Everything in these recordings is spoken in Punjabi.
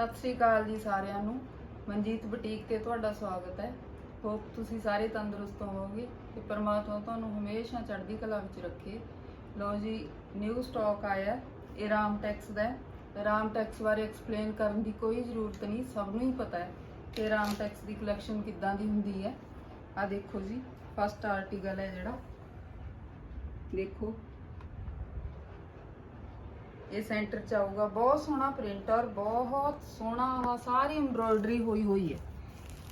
ਸਤਿ ਸ੍ਰੀ ਅਕਾਲ ਜੀ ਸਾਰਿਆਂ ਨੂੰ। ਮਨਜੀਤ ਬੁਟੀਕ ਤੇ ਤੁਹਾਡਾ ਸਵਾਗਤ ਹੈ। ਹੋਪ ਤੁਸੀਂ ਸਾਰੇ ਤੰਦਰੁਸਤ ਹੋਵੋਗੇ ਤੇ ਪਰਮਾਤਮਾ ਤੁਹਾਨੂੰ ਹਮੇਸ਼ਾ ਚੜ੍ਹਦੀ ਕਲਾ ਵਿੱਚ ਰੱਖੇ। ਲਓ ਜੀ ਨਿਊ ਸਟਾਕ ਆਇਆ ਇਹ ਰਾਮ ਟੈਕਸ ਦਾ ਹੈ। ਰਾਮ ਟੈਕਸ ਬਾਰੇ ਐਕਸਪਲੇਨ ਕਰਨ ਦੀ ਕੋਈ ਜ਼ਰੂਰਤ ਨਹੀਂ, ਸਭ ਨੂੰ ਹੀ ਪਤਾ ਹੈ ਕਿ ਰਾਮ ਟੈਕਸ ਦੀ ਕਲੈਕਸ਼ਨ ਕਿੱਦਾਂ ਦੀ ਹੁੰਦੀ ਹੈ। ਆ ਦੇਖੋ ਜੀ ਫਸਟ ਆਰਟੀਕਲ ਹੈ ਜਿਹੜਾ। ਦੇਖੋ। ਇਹ ਸੈਂਟਰ ਚ ਆਊਗਾ। ਬਹੁਤ ਸੋਹਣਾ ਪ੍ਰਿੰਟ ਔਰ ਬਹੁਤ ਸੋਹਣਾ ਆਹ ਸਾਰੀ ਐਮਬ੍ਰੋਇਡਰੀ ਹੋਈ ਹੋਈ ਹੈ।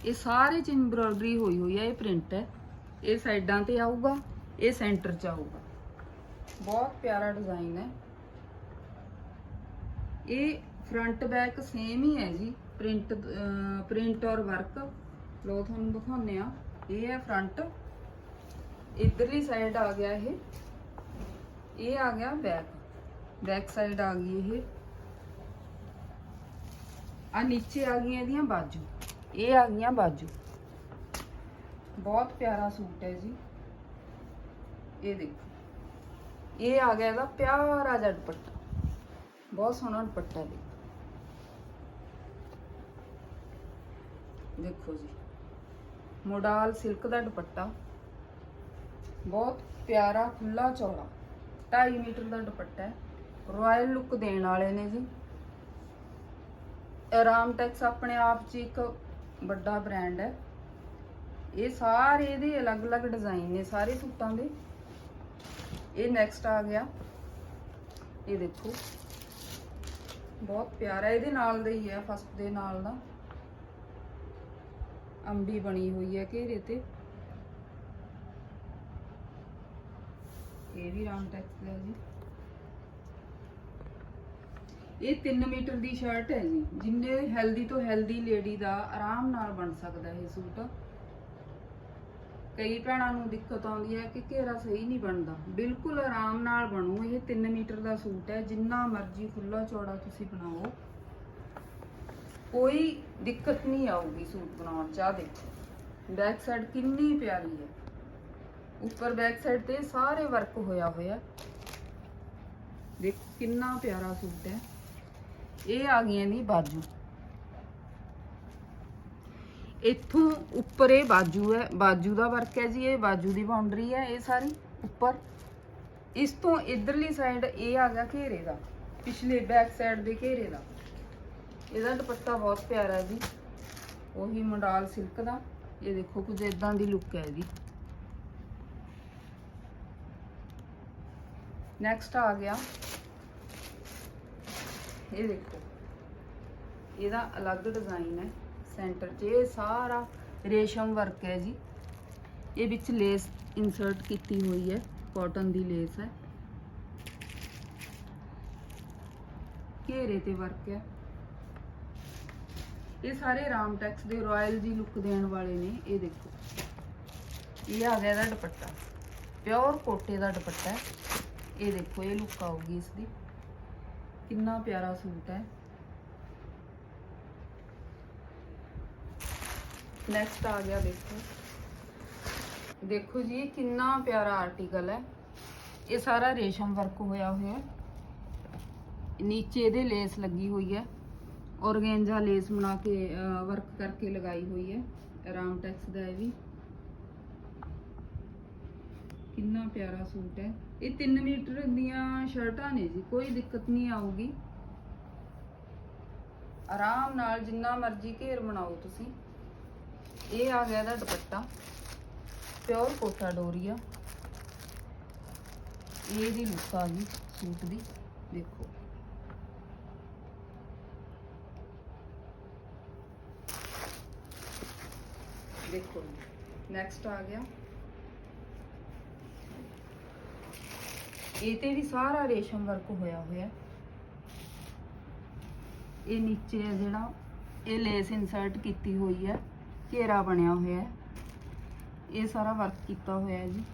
ਇਹ ਸਾਰੇ ਚ ਐਮਬ੍ਰੋਇਡਰੀ ਹੋਈ ਹੋਈ ਹੈ, ਇਹ ਪ੍ਰਿੰਟ ਹੈ। ਇਹ ਸਾਈਡਾਂ ਤੇ ਆਊਗਾ, ਇਹ ਸੈਂਟਰ ਚ ਆਊਗਾ। ਬਹੁਤ ਪਿਆਰਾ ਡਿਜ਼ਾਈਨ ਹੈ। ਇਹ ਫਰੰਟ ਬੈਕ ਸੇਮ ਹੀ ਹੈ ਜੀ ਪ੍ਰਿੰਟ ਪ੍ਰਿੰਟ ਔਰ ਵਰਕ ਲੋ ਤੁਹਾਨੂੰ ਦਿਖਾਉਂਦੇ ਆ ਇਹ ਹੈ ਫਰੰਟ ਇਧਰਲੀ ਸਾਈਡ ਆ ਗਿਆ ਇਹ। ਇਹ ਆ ਗਿਆ ਬੈਕ ਬੈਕ ਸਾਈਡ ਆ ਗਈ ਇਹ ਆ ਨੀਚੇ ਆ ਗਈਆਂ ਇਹਦੀਆਂ ਬਾਜੂ ਇਹ ਆ ਗਈਆਂ ਬਾਜੂ ਬਹੁਤ ਪਿਆਰਾ ਸੂਟ ਹੈ ਜੀ ਇਹ ਦੇਖੋ ਇਹ ਆ ਗਿਆ ਇਹਦਾ ਪਿਆਰਾ ਜਿਹਾ ਦੁਪੱਟਾ ਬਹੁਤ ਸੋਹਣਾ ਦੁਪੱਟਾ ਦੇਖੋ ਦੇਖੋ ਜੀ ਮੋਡਾਲ ਸਿਲਕ ਦਾ ਦੁਪੱਟਾ ਬਹੁਤ ਪਿਆਰਾ ਖੁੱਲਾ ਚੌੜਾ 2.5 ਮੀਟਰ ਦਾ ਦੁਪੱਟਾ ਹੈ ਰਾਇਲ ਲੁੱਕ ਦੇਣ ਵਾਲੇ ਨੇ ਜੀ। ਆਰਾਮ ਆਪਣੇ ਆਪ 'ਚ ਇੱਕ ਵੱਡਾ ਬ੍ਰਾਂਡ ਹੈ। ਇਹ ਸਾਰੇ ਇਹਦੇ ਅਲੱਗ-ਅਲੱਗ ਡਿਜ਼ਾਈਨ ਨੇ ਸਾਰੇ ਸੂਟਾਂ ਦੇ। ਇਹ ਨੈਕਸਟ ਆ ਗਿਆ। ਇਹ ਦੇਖੋ। ਬਹੁਤ ਪਿਆਰਾ ਇਹਦੇ ਨਾਲ ਦਾ ਹੀ ਹੈ ਫਸਟ ਦੇ ਨਾਲ ਦਾ। ਅੰਬੀ ਬਣੀ ਹੋਈ ਹੈ ਘੇਰੇ ਤੇ। ਇਹ ਵੀ ਰਾਮ ਟੈਕਸ ਦਾ ਜੀ। ਇਹ 3 ਮੀਟਰ ਦੀ ਸ਼ਰਟ ਹੈ ਜੀ। ਜਿੰਨੇ ਹੈਲਦੀ ਤੋਂ ਹੈਲਦੀ ਲੇਡੀ ਦਾ ਆਰਾਮ ਨਾਲ ਬਣ ਸਕਦਾ ਇਹ ਸੂਟ। ਕਈ ਭੈਣਾਂ ਨੂੰ ਦਿੱਕਤ ਆਉਂਦੀ ਹੈ ਕਿ ਘੇਰਾ ਸਹੀ ਨਹੀਂ ਬਣਦਾ। ਬਿਲਕੁਲ ਆਰਾਮ ਨਾਲ ਬਣੂ, ਇਹ 3 ਮੀਟਰ ਦਾ ਸੂਟ ਹੈ। ਜਿੰਨਾ ਮਰਜ਼ੀ ਖੁੱਲਾ ਚੌੜਾ ਤੁਸੀਂ ਬਣਾਓ। ਕੋਈ ਦਿੱਕਤ ਨਹੀਂ ਆਊਗੀ ਸੂਟ ਬਣਾਉਣ ਚਾਹ ਆ ਦੇਖੋ ਬੈਕ ਸਾਈਡ ਕਿੰਨੀ ਪਿਆਰੀ ਹੈ। ਉੱਪਰ ਬੈਕ ਸਾਈਡ ਤੇ ਸਾਰੇ ਵਰਕ ਹੋਇਆ ਹੋਇਆ। ਦੇਖੋ, ਕਿੰਨਾ ਪਿਆਰਾ ਸੂਟ ਹੈ। ਇਹ ਆ ਗਈਆਂ ਦੀ ਬਾਜੂ। ਇੱਥੋਂ ਉੱਪਰ ਇਹ ਬਾਜੂ ਹੈ। ਬਾਜੂ ਦਾ ਵਰਕ ਹੈ ਜੀ, ਇਹ ਬਾਜੂ ਦੀ ਬਾਉਂਡਰੀ ਹੈ ਇਹ ਸਾਰੀ, ਉੱਪਰ। ਇਸ ਤੋਂ ਇਧਰਲੀ ਸਾਈਡ ਇਹ ਆ ਗਿਆ ਘੇਰੇ ਦਾ, ਪਿਛਲੇ ਬੈਕ ਸਾਈਡ ਦੇ ਘੇਰੇ ਦਾ। ਇਹਦਾ ਦੁਪੱਟਾ ਬਹੁਤ ਪਿਆਰਾ ਜੀ। ਉਹੀ ਮੰਡਾਲ ਸਿਲਕ ਦਾ। ਇਹ ਦੇਖੋ ਕੁਝ ਇਦਾਂ ਦੀ ਲੁੱਕ ਹੈ ਇਹਦੀ। ਨੈਕਸਟ ਆ ਗਿਆ। ਇਹ ਦੇਖੋ। ਇਹਦਾ ਅਲੱਗ ਡਿਜ਼ਾਈਨ ਹੈ ਸੈਂਟਰ 'ਚ। ਇਹ ਸਾਰਾ ਰੇਸ਼ਮ ਵਰਕ ਹੈ ਜੀ। ਇਹ ਵਿੱਚ ਲੇਸ ਇਨਸਰਟ ਕੀਤੀ ਹੋਈ ਹੈ ਕਾਟਨ ਦੀ ਲੇਸ ਹੈ। ਘੇਰੇ ਤੇ ਵਰਕ ਹੈ। ਇਹ ਸਾਰੇ ਰਾਮ ਟੈਕਸ ਦੇ ਰਾਇਲ ਜੀ ਲੁੱਕ ਦੇਣ ਵਾਲੇ ਨੇ, ਇਹ ਦੇਖੋ। ਇਹ ਆ ਗਿਆ ਇਹਦਾ ਦੁਪੱਟਾ। ਪਿਓਰ ਕੋਟੇ ਦਾ ਦੁਪੱਟਾ ਇਹ ਦੇਖੋ, ਇਹ ਲੁੱਕ ਆਊਗੀ ਇਸ ਦੀ। ਕਿੰਨਾ ਪਿਆਰਾ ਸੂਟ ਹੈ ਨੈਕਸਟ ਆ ਗਿਆ ਦੇਖੋ ਦੇਖੋ ਜੀ ਇਹ ਕਿੰਨਾ ਪਿਆਰਾ ਆਰਟੀਕਲ ਹੈ ਇਹ ਸਾਰਾ ਰੇਸ਼ਮ ਵਰਕ ਹੋਇਆ ਹੋਇਆ ਹੈ ਨੀਚੇ ਇਹਦੇ ਲੇਸ ਲੱਗੀ ਹੋਈ ਹੈ ਔਰਗੈਂਜਾ ਲੇਸ ਬਣਾ ਕੇ ਵਰਕ ਕਰਕੇ ਲਗਾਈ ਹੋਈ ਹੈ ਰਾਮ ਟੈਕਸ ਦਾ ਇਹ ਵੀ ਕਿੰਨਾ ਪਿਆਰਾ ਸੂਟ ਹੈ। ਇਹ 3 ਮੀਟਰ ਦੀਆਂ ਸ਼ਰਟਾਂ ਨੇ ਜੀ, ਕੋਈ ਦਿੱਕਤ ਨਹੀਂ ਆਊਗੀ। ਆਰਾਮ ਨਾਲ ਜਿੰਨਾ ਮਰਜ਼ੀ ਘੇਰ ਬਣਾਓ ਤੁਸੀਂ। ਇਹ ਆ ਗਿਆ ਇਹਦਾ ਦੁਪੱਟਾ, ਪਿਓਰ ਕੋਟਾ ਡੋਰੀਆ। ਇਹ ਦੀ ਲੁੱਕ ਆ ਗਈ ਸੂਟ ਦੀ, ਦੇਖੋ। ਦੇਖੋ ਨੈਕਸਟ ਆ ਗਿਆ। ਇਹ ਤੇ ਵੀ ਸਾਰਾ ਰੇਸ਼ਮ ਵਰਕ ਹੋਇਆ ਹੋਇਆ ਇਹ ਨੀਚੇ ਹੈ ਜਿਹੜਾ, ਇਹ ਲੇਸ ਇਨਸਰਟ ਕੀਤੀ ਹੋਈ ਹੈ, ਘੇਰਾ ਬਣਿਆ ਹੋਇਆ ਹੈ। ਇਹ ਸਾਰਾ ਵਰਕ ਕੀਤਾ ਹੋਇਆ ਹੈ ਜੀ।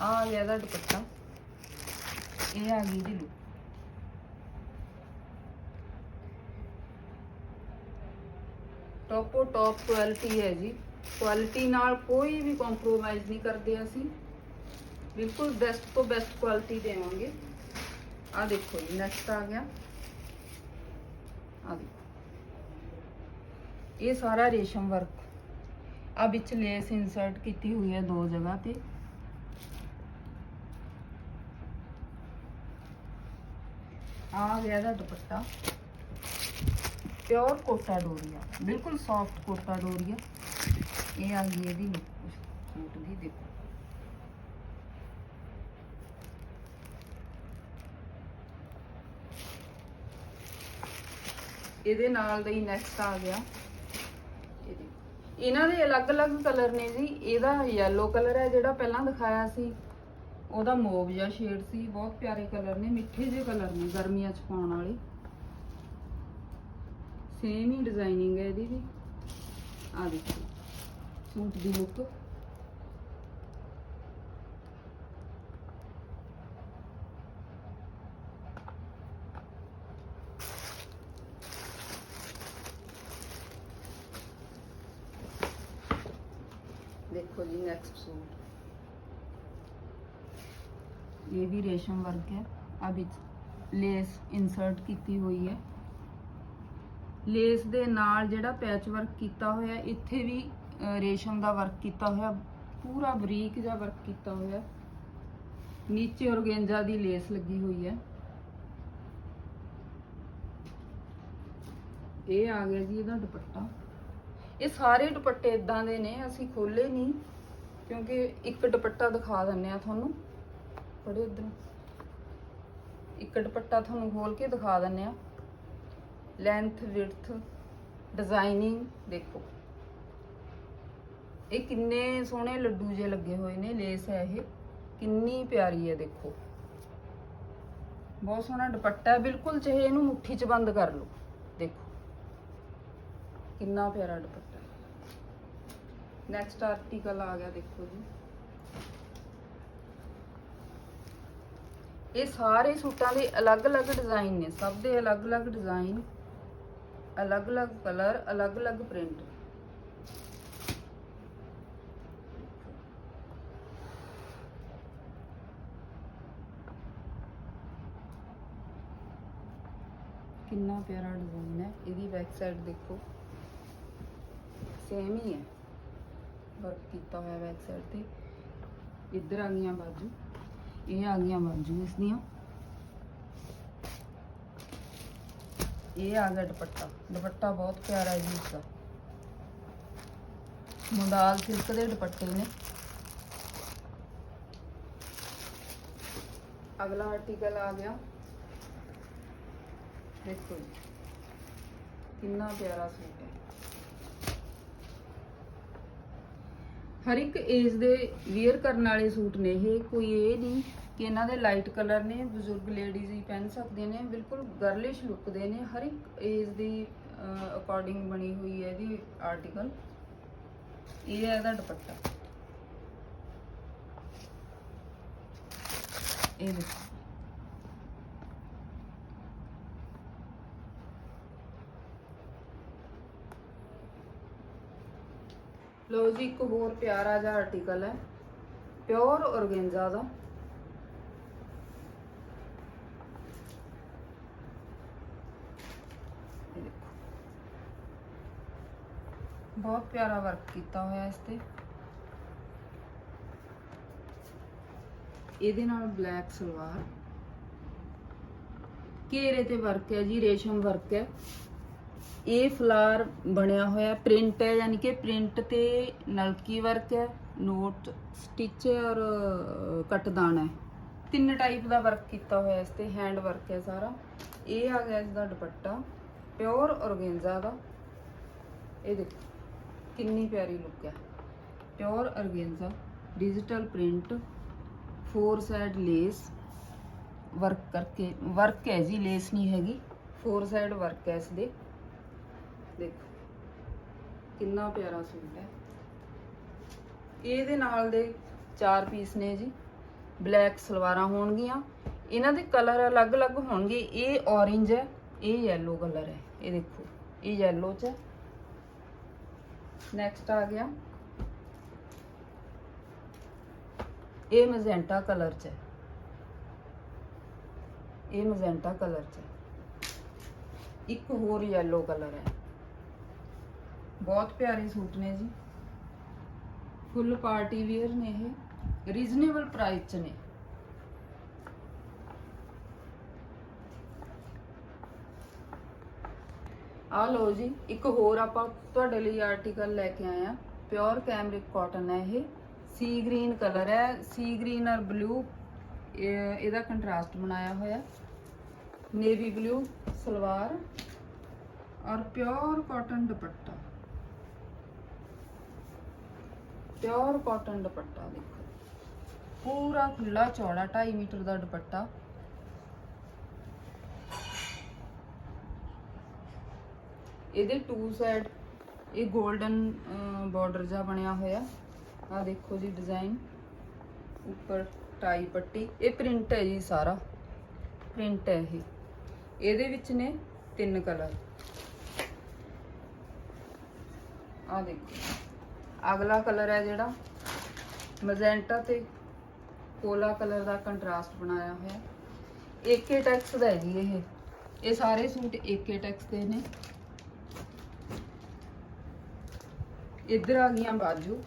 ਆ ਗਿਆ ਇਹਦਾ ਦੁਪੱਟਾ। ਇਹ ਆ ਗਈ ਜੀ ਲੁੱਕ ਟੋਪੋ ਟੌਪ ਕੁਆਲਿਟੀ ਹੈ ਜੀ। ਕੁਆਲਿਟੀ ਨਾਲ ਕੋਈ ਵੀ ਕੰਪਰੋਮਾਈਜ਼ ਨਹੀਂ ਕਰਦੇ ਅਸੀਂ। ਬਿਲਕੁਲ ਬੈਸਟ ਤੋਂ ਬੈਸਟ ਕੁਆਲਿਟੀ ਦੇਵਾਂਗੇ ਆ ਦੇਖੋ ਜੀ ਨੈਕਸਟ ਆ ਗਿਆ ਆ ਦੇਖੋ ਇਹ ਸਾਰਾ ਰੇਸ਼ਮ ਵਰਕ ਆ ਵਿੱਚ ਲੇਸ ਇਨਸਰਟ ਕੀਤੀ ਹੋਈ ਹੈ ਦੋ ਜਗ੍ਹਾ ਤੇ ਆ ਗਿਆ ਦਾ ਦੁਪੱਟਾ ਪਿਓਰ ਕੋਟਾ ਡੋਰੀਆ ਬਿਲਕੁਲ ਸੌਫਟ ਕੋਟਾ ਡੋਰੀਆ ਇਹ ਆ ਗਈ ਇਹਦੀ ਲੁੱਕ ਸੂਟ ਦੀ ਦੇਖੋ ਇਹਦੇ ਨਾਲ ਦਾ ਹੀ ਨੈਕਸਟ ਆ ਗਿਆ। ਇਹਨਾਂ ਦੇ ਅਲੱਗ-ਅਲੱਗ ਕਲਰ ਨੇ ਜੀ, ਇਹਦਾ ਯੈਲੋ ਕਲਰ ਹੈ ਜਿਹੜਾ ਪਹਿਲਾਂ ਦਿਖਾਇਆ ਸੀ। ਉਹਦਾ ਮੋਵ ਜਿਹਾ ਸ਼ੇਡ ਸੀ, ਬਹੁਤ ਪਿਆਰੇ ਕਲਰ ਨੇ, ਮਿੱਠੇ ਜਿਹੇ ਕਲਰ ਨੇ ਗਰਮੀਆਂ 'ਚ ਪਾਉਣ ਵਾਲੇ। ਸੇਮ ਹੀ ਡਿਜ਼ਾਈਨਿੰਗ ਹੈ ਇਹਦੀ ਵੀ। ਆ ਦੇਖੋ, ਸੂਟ ਦੀ ਲੁੱਕ ਦੇਖੋ ਜੀ ਨੈਕਸਟ ਸੂਟ। ਇਹ ਵੀ ਰੇਸ਼ਮ ਵਰਕ ਹੈ। ਆ ਵਿੱਚ ਲੇਸ ਇਨਸਰਟ ਕੀਤੀ ਹੋਈ ਹੈ। ਲੇਸ ਦੇ ਨਾਲ ਜਿਹੜਾ ਪੈਚ ਵਰਕ ਕੀਤਾ ਹੋਇਆ, ਇੱਥੇ ਵੀ ਰੇਸ਼ਮ ਦਾ ਵਰਕ ਕੀਤਾ ਹੋਇਆ। ਪੂਰਾ ਬਰੀਕ ਜਿਹਾ ਵਰਕ ਕੀਤਾ ਹੋਇਆ। ਨੀਚੇ ਔਰਗੇਂਜਾ ਦੀ ਲੇਸ ਲੱਗੀ ਹੋਈ ਹੈ। ਇਹ ਆ ਗਿਆ ਜੀ ਇਹਦਾ ਦੁਪੱਟਾ। ਇਹ ਸਾਰੇ ਦੁਪੱਟੇ ਇਦਾਂ ਦੇ ਨੇ, ਅਸੀਂ ਖੋਲੇ ਨਹੀਂ, ਕਿਉਂਕਿ ਇੱਕ ਦੁਪੱਟਾ ਦਿਖਾ ਦਿੰਨੇ ਆ ਤੁਹਾਨੂੰ। ਪੜੇ ਇਧਰ। ਇੱਕ ਦੁਪੱਟਾ ਤੁਹਾਨੂੰ ਖੋਲ ਕੇ ਦਿਖਾ ਦਿੰਨੇ ਆ ਲੈਂਥ ਵਿਡਥ ਡਿਜ਼ਾਈਨਿੰਗ ਦੇਖੋ। ਇਹ ਕਿੰਨੇ ਸੋਹਣੇ ਲੱਡੂ ਜੇ ਲੱਗੇ ਹੋਏ ਨੇ ਲੇਸ ਹੈ ਇਹ। ਕਿੰਨੀ ਪਿਆਰੀ ਹੈ, ਦੇਖੋ। ਬਹੁਤ ਸੋਹਣਾ ਦੁਪੱਟਾ ਹੈ, ਬਿਲਕੁਲ ਚਾਹੇ ਇਹਨੂੰ ਮੁੱਠੀ 'ਚ ਬੰਦ ਕਰ ਲਓ। ਦੇਖੋ। ਕਿੰਨਾ ਪਿਆਰਾ ਦੁਪੱਟਾ। ਨੈਕਸਟ ਆਰਟੀਕਲ ਆ ਗਿਆ, ਦੇਖੋ ਜੀ। ਇਹ ਸਾਰੇ ਸੂਟਾਂ ਦੇ ਅਲੱਗ-ਅਲੱਗ ਡਿਜ਼ਾਈਨ ਨੇ, ਸਭ ਦੇ ਅਲੱਗ-ਅਲੱਗ ਡਿਜ਼ਾਈਨ ਅਲੱਗ-ਅਲੱਗ ਕਲਰ ਅਲੱਗ-ਅਲੱਗ ਪ੍ਰਿੰਟ ਕਿੰਨਾ ਪਿਆਰਾ ਡਿਜ਼ਾਈਨ ਹੈ, ਇਹਦੀ ਬੈਕ ਸਾਈਡ ਦੇਖੋ। ਸੇਮ ਹੀ ਹੈ। ਵਰਕ ਕੀਤਾ ਹੋਇਆ ਬੈਕ ਸਾਈਡ ਤੇ। ਇੱਧਰ ਆ ਗਈਆਂ ਬਾਜੂ, ਇਹ ਆ ਗਈਆਂ ਬਾਜੂ ਇਸ ਦੀਆਂ। ਇਹ ਆ ਗਿਆ ਦੁਪੱਟਾ। ਦੁਪੱਟਾ ਬਹੁਤ ਪਿਆਰਾ ਹੈ ਜੀ ਇਸਦਾ ਮੁੰਡਾਲ ਸਿਲਕ ਦੇ ਦੁਪੱਟੇ ਨੇ। ਅਗਲਾ ਆਰਟੀਕਲ ਆ ਗਿਆ। ਦੇਖੋ ਜੀ, ਕਿੰਨਾ ਪਿਆਰਾ ਸੂਟ ਹੈ। ਹਰ ਇੱਕ ਏਜ ਦੇ ਵੇਅਰ ਕਰਨ ਵਾਲੇ ਸੂਟ ਨੇ ਇਹ। ਕੋਈ ਇਹ ਨਹੀਂ ਕਿ ਇਹਨਾਂ ਦੇ ਲਾਈਟ ਕਲਰ ਨੇ, ਬਜ਼ੁਰਗ ਲੇਡੀਜ਼ ਹੀ ਪਹਿਨ ਸਕਦੇ ਨੇ, ਬਿਲਕੁਲ ਗਰਲਿਸ਼ ਲੁੱਕ ਦੇ ਨੇ। ਹਰ ਇੱਕ ਏਜ ਦੀ ਅਕੋਰਡਿੰਗ ਬਣੀ ਹੋਈ ਹੈ ਇਹਦੀ ਆਰਟੀਕਲ ਇਹ ਹੈ ਇਹਦਾ ਦੁਪੱਟਾ। ਇਹ ਦੇਖੋ। ਲੋ ਜੀ ਇੱਕ ਹੋਰ ਪਿਆਰਾ ਜਿਹਾ ਆਰਟੀਕਲ ਹੈ ਪਿਓਰ ਔਰਗੈਂਜ਼ਾ ਦਾ ਇਹ ਦੇਖੋ। ਬਹੁਤ ਪਿਆਰਾ ਵਰਕ ਕੀਤਾ ਹੋਇਆ ਇਸ ਤੇ ਇਹਦੇ ਨਾਲ ਬਲੈਕ ਸਲਵਾਰ ਘੇਰੇ ਤੇ ਵਰਕ ਹੈ ਜੀ ਰੇਸ਼ਮ ਵਰਕ ਹੈ ਇਹ ਫਲਾਰ ਬਣਿਆ ਹੋਇਆ ਪ੍ਰਿੰਟ ਹੈ, ਯਾਨੀ ਕਿ ਪ੍ਰਿੰਟ ਤੇ ਨਲਕੀ ਵਰਕ ਹੈ ਨੋਟ ਸਟਿਚ ਔਰ ਕਟਦਾਨ ਹੈ। ਤਿੰਨ ਟਾਈਪ ਦਾ ਵਰਕ ਕੀਤਾ ਹੋਇਆ ਇਸ ਤੇ ਹੈਂਡ ਵਰਕ ਹੈ ਸਾਰਾ। ਇਹ ਆ ਗਿਆ ਇਸ ਦਾ ਦੁਪੱਟਾ ਪਿਓਰ ਔਰਗੈਂਜ਼ਾ ਦਾ। ਇਹ ਦੇਖੋ, ਕਿੰਨੀ ਪਿਆਰੀ ਲੁੱਕ ਹੈ। Pure organza digital print four side lace work ਕਰਕੇ ਵਰਕ ਹੈ ਜੀ ਲੇਸ ਨਹੀਂ ਹੈਗੀ। ਫੋਰ ਸਾਈਡ ਵਰਕ ਹੈ ਇਸ ਦੇ। ਕਿੰਨਾ ਪਿਆਰਾ ਸੂਟ ਹੈ। ਇਹਦੇ ਨਾਲ ਦੇ ਚਾਰ ਪੀਸ ਨੇ ਜੀ। ਬਲੈਕ ਸਲਵਾਰਾਂ ਹੋਣਗੀਆਂ। ਇਹਨਾਂ ਦੇ ਕਲਰ ਅਲੱਗ-ਅਲੱਗ ਹੋਣਗੇ। ਇਹ orange ਹੈ, ਇਹ yellow ਕਲਰ ਹੈ। ਇਹ ਦੇਖੋ, ਇਹ yellow ਚ ਹੈ। ਨੈਕਸਟ ਆ ਗਿਆ। ਇਹ ਮੈਜੈਂਟਾ ਕਲਰ ਚ ਹੈ। ਇਹ ਮੈਜੈਂਟਾ ਕਲਰ ਚ ਹੈ। ਇੱਕ ਹੋਰ yellow ਕਲਰ ਹੈ। ਬਹੁਤ ਪਿਆਰੇ ਸੂਟ ਨੇ ਜੀ ਫੁੱਲ ਪਾਰਟੀ ਵੇਅਰ ਨੇ ਇਹ ਰੀਜ਼ਨੇਬਲ ਪ੍ਰਾਈਸ ਚ ਨੇ ਆ ਲਓ ਜੀ ਇੱਕ ਹੋਰ ਆਪਾਂ ਤੁਹਾਡੇ ਲਈ ਆਰਟੀਕਲ ਲੈ ਕੇ ਆਏ ਆ ਪਿਓਰ ਕੈਮਰਿਕ ਕਾਟਨ ਹੈ ਇਹ ਸੀ ਗ੍ਰੀਨ ਕਲਰ ਹੈ ਸੀ ਗ੍ਰੀਨ ਔਰ ਬਲੂ ਇਹਦਾ ਕੰਟਰਾਸਟ ਬਣਾਇਆ ਹੋਇਆ ਨੇਵੀ ਬਲੂ ਸਲਵਾਰ ਔਰ pure cotton dupatta pure cotton dupatta ਦੇਖੋ। ਪੂਰਾ ਖੁੱਲਾ ਚੌੜਾ 2.5 ਮੀਟਰ ਦਾ ਦੁਪੱਟਾ। ਇਹਦੇ ਟੂ ਸਾਈਡ ਇਹ 골ਡਨ ਬਾਰਡਰ ਜਾ ਬਣਿਆ ਹੋਇਆ। ਆ ਦੇਖੋ ਜੀ ਡਿਜ਼ਾਈਨ ਉੱਪਰ ਟਾਈ ਪੱਟੀ। ਇਹ ਪ੍ਰਿੰਟ ਹੈ ਜੀ ਸਾਰਾ। ਪ੍ਰਿੰਟ ਹੈ ਇਹ। ਇਹਦੇ ਵਿੱਚ ਨੇ ਤਿੰਨ ਕਲਰ ਆ ਦੇਖੋ। ਅਗਲਾ ਕਲਰ ਹੈ ਜਿਹੜਾ ਮਜੈਂਟਾ ਤੇ ਕੋਲਾ ਕਲਰ ਦਾ ਕੰਟਰਾਸਟ ਬਣਾਇਆ ਹੋਇਆ ਏਕੇ ਟੈਕਸ ਦਾ ਹੈ ਜੀ ਇਹ। ਇਹ ਸਾਰੇ ਸੂਟ ਏਕੇ ਟੈਕਸ ਦੇ ਨੇ। ਇੱਧਰ ਆ ਗਈਆਂ ਬਾਜੂ।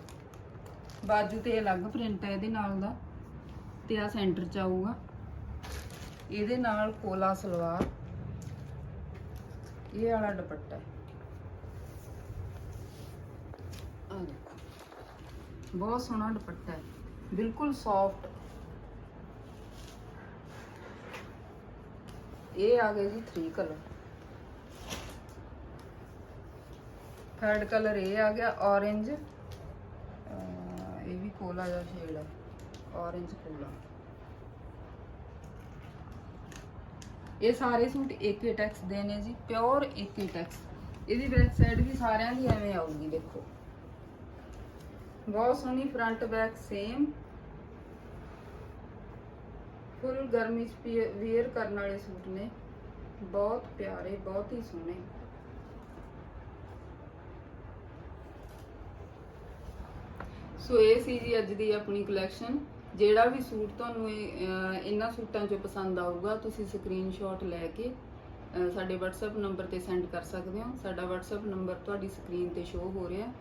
ਬਾਜੂ ਤੇ ਅਲੱਗ ਪ੍ਰਿੰਟ ਹੈ ਇਹਦੇ ਨਾਲ ਦਾ ਤੇ ਆ ਸੈਂਟਰ ਚ ਆਊਗਾ। ਇਹਦੇ ਨਾਲ ਕੋਲਾ ਸਲਵਾਰ। ਇਹ ਵਾਲਾ ਦੁਪੱਟਾ ਹੈ। ਆ ਦੇਖੋ। ਬਹੁਤ ਸੋਹਣਾ ਦੁਪੱਟਾ ਹੈ। ਬਿਲਕੁਲ ਸੌਫਟ ਇਹ ਆ ਗਏ ਜੀ 3 ਕਲਰ ਥਰਡ ਕਲਰ ਇਹ ਆ ਗਿਆ orange ਇਹ ਵੀ ਕੋਲਾ ਜਿਹਾ ਸ਼ੇਡ ਹੈ। Orange ਕੋਲਾ। ਇਹ ਸਾਰੇ ਸੂਟ ਏਕੇ ਟੈਕਸ ਦੇ ਨੇ ਜੀ। ਪਿਓਰ ਏਕੇ ਟੈਕਸ ਇਹਦੀ ਬੈਕ ਸਾਈਡ ਵੀ ਸਾਰਿਆਂ ਦੀ ਐਵੇਂ ਆਊਗੀ, ਦੇਖੋ। ਬਹੁਤ ਸੋਹਣੀ ਫਰੰਟ ਬੈਕ ਸੇਮ ਫੁੱਲ ਗਰਮੀ ਚ ਵੇਅਰ ਕਰਨ ਵਾਲੇ ਸੂਟ ਨੇ। ਬਹੁਤ ਪਿਆਰੇ ਬਹੁਤ ਹੀ ਸੋਹਣੇ। ਸੋ ਇਹ ਸੀ ਜੀ ਅੱਜ ਦੀ ਆਪਣੀ ਕਲੈਕਸ਼ਨ ਜਿਹੜਾ ਵੀ ਸੂਟ ਤੁਹਾਨੂੰ ਇਹ, ਇਹਨਾਂ ਸੂਟਾਂ 'ਚੋਂ ਪਸੰਦ ਆਊਗਾ ਤੁਸੀਂ ਸਕਰੀਨਸ਼ਾਟ ਲੈ ਕੇ ਸਾਡੇ WhatsApp ਨੰਬਰ ਤੇ ਸੈਂਡ ਕਰ ਸਕਦੇ ਹੋ। ਸਾਡਾ WhatsApp ਨੰਬਰ ਤੁਹਾਡੀ ਸਕਰੀਨ ਤੇ ਸ਼ੋ ਹੋ ਰਿਹਾ।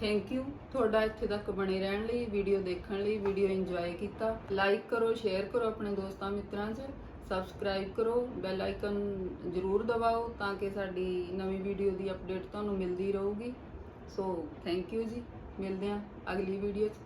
ਥੈਂਕ ਯੂ ਤੁਹਾਡਾ ਇੱਥੇ ਤੱਕ ਬਣੇ ਰਹਿਣ ਲਈ ਵੀਡੀਓ ਦੇਖਣ ਲਈ ਵੀਡੀਓ ਇੰਜੋਏ ਕੀਤਾ। ਲਾਈਕ ਕਰੋ ਸ਼ੇਅਰ ਕਰੋ ਆਪਣੇ ਦੋਸਤਾਂ, ਮਿੱਤਰਾਂ 'ਚ। ਸਬਸਕ੍ਰਾਈਬ ਕਰੋ ਬੈਲ ਆਈਕਨ ਜ਼ਰੂਰ ਦਬਾਓ ਤਾਂ ਕਿ ਸਾਡੀ ਨਵੀਂ ਵੀਡੀਓ ਦੀ ਅਪਡੇਟ ਤੁਹਾਨੂੰ ਮਿਲਦੀ ਰਹੂਗੀ। ਸੋ ਥੈਂਕ ਯੂ ਜੀ। ਮਿਲਦੇ ਹਾਂ ਅਗਲੀ ਵੀਡੀਓ 'ਚ।